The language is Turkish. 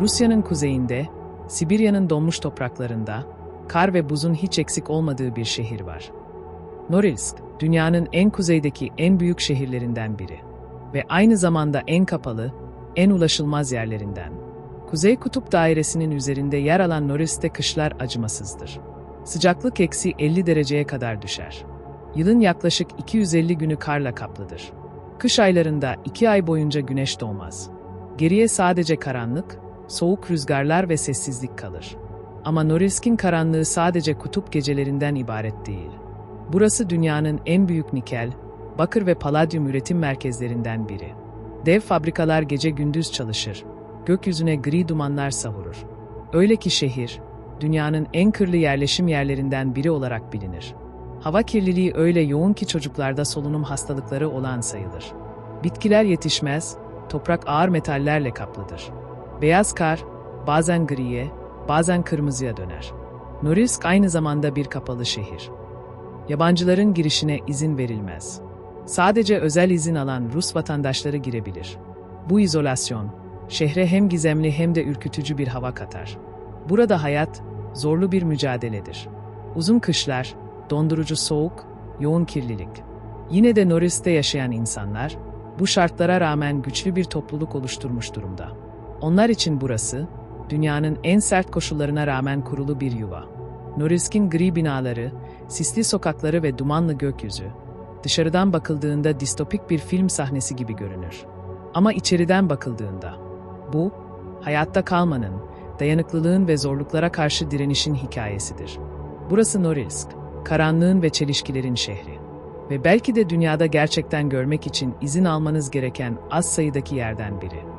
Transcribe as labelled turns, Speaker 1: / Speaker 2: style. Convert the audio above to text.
Speaker 1: Rusya'nın kuzeyinde, Sibirya'nın donmuş topraklarında, kar ve buzun hiç eksik olmadığı bir şehir var. Norilsk, dünyanın en kuzeydeki en büyük şehirlerinden biri ve aynı zamanda en kapalı, en ulaşılmaz yerlerinden. Kuzey Kutup Dairesi'nin üzerinde yer alan Norilsk'te kışlar acımasızdır. Sıcaklık eksi 50 dereceye kadar düşer. Yılın yaklaşık 250 günü karla kaplıdır. Kış aylarında iki ay boyunca güneş doğmaz. Geriye sadece karanlık, soğuk rüzgarlar ve sessizlik kalır. Ama Norilsk'in karanlığı sadece kutup gecelerinden ibaret değil. Burası dünyanın en büyük nikel, bakır ve paladyum üretim merkezlerinden biri. Dev fabrikalar gece gündüz çalışır, gökyüzüne gri dumanlar savurur. Öyle ki şehir, dünyanın en kırlı yerleşim yerlerinden biri olarak bilinir. Hava kirliliği öyle yoğun ki çocuklarda solunum hastalıkları olan sayılır. Bitkiler yetişmez, toprak ağır metallerle kaplıdır. Beyaz kar, bazen griye, bazen kırmızıya döner. Norilsk aynı zamanda bir kapalı şehir. Yabancıların girişine izin verilmez. Sadece özel izin alan Rus vatandaşları girebilir. Bu izolasyon, şehre hem gizemli hem de ürkütücü bir hava katar. Burada hayat, zorlu bir mücadeledir. Uzun kışlar, dondurucu soğuk, yoğun kirlilik. Yine de Norilsk'te yaşayan insanlar, bu şartlara rağmen güçlü bir topluluk oluşturmuş durumda. Onlar için burası, dünyanın en sert koşullarına rağmen kurulu bir yuva. Norilsk'in gri binaları, sisli sokakları ve dumanlı gökyüzü, dışarıdan bakıldığında distopik bir film sahnesi gibi görünür. Ama içeriden bakıldığında, bu, hayatta kalmanın, dayanıklılığın ve zorluklara karşı direnişin hikayesidir. Burası Norilsk, karanlığın ve çelişkilerin şehri. Ve belki de dünyada gerçekten görmek için izin almanız gereken az sayıdaki yerden biri.